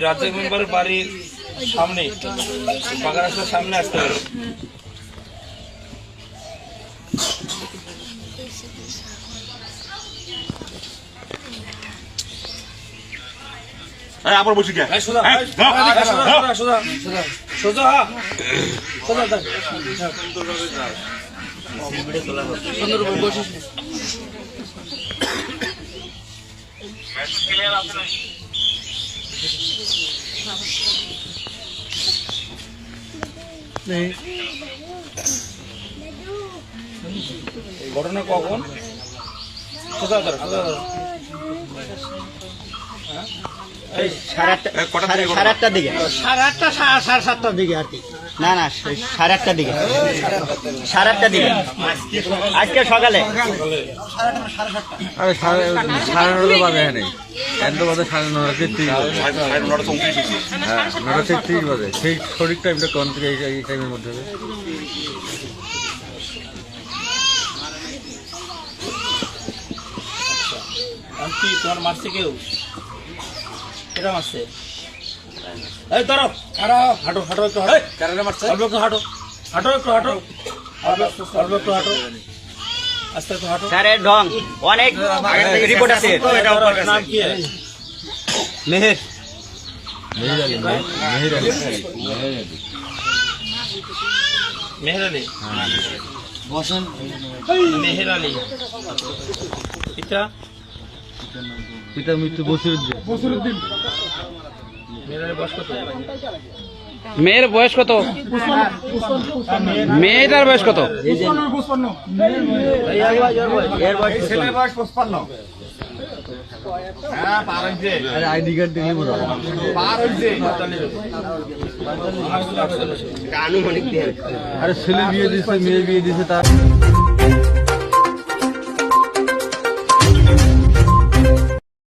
রাজ্য মেম্বারের বাড়ির সামনে পাকা রাস্তার সামনে আসতে হবে সুন্দর বসিস এই ঘটনা কখন? সোজা সোজা সাড়ে এই, সাড়ে দিকে সাড়ে আটটার দিকে। সাড়ে আটটা সাড়ে সাড়ে সাতটার দিকে আর কি। না না সাড়ে আটটার দিকে। সাড়ে আটটার দিকে। আজকে সকালে? আরে সাড়ে সাড়ে নটা বাজে এখানে। এত বাজে সাড়ে নটা তেত্রিশ বাজে। সাড়ে- সাড়ে নটা হ্যাঁ নটা তেত্রিশ বাজে। সেই সঠিক টাইমটা কোন থেকে এই টাইমের মধ্যে হবে? কি তোমার মারছে কেউ? কেটা মারছে। এই ধরো হাঁটো হাঁটো হাঁটো একটু হাঁটো। কারারে মারছে। অল্প একটু হাঁটো হাঁটো একটু হাঁটো। অল্প একটু- হাঁটো। আস্তে একটু হাঁটো। স্যারের ঢং। অনেক রিপোর্ট আছে। নাম কি মেহের। মেহির আলী মেহির আলী। মেহের আলী। মেহের আলী। এটা পিতার মৃত্যু বসিরুদ্দিন। কত? মেয়ের বয়স কত? মেয়েটার বয়স কত? আরে আইডি কার্ড আরে ছেলে বিয়ে দিছে মেয়ে বিয়ে দিছে তার